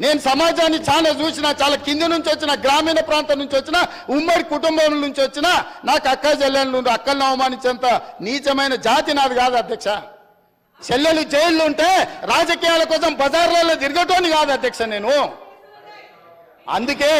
నేను సమాజాన్ని చాలా చూసిన చాలా కింది నుంచి వచ్చిన గ్రామీణ ప్రాంతం నుంచి వచ్చిన ఉమ్మడి కుటుంబం నుంచి వచ్చిన నాకు అక్క చెల్లెళ్ళు అక్కలను అవమానించేంత నీచమైన జాతి నాది కాదు అధ్యక్ష. చెల్లెలు జైళ్ళు ఉంటే రాజకీయాల కోసం బజార్లలో తిరగటోని కాదు అధ్యక్ష నేను. అందుకే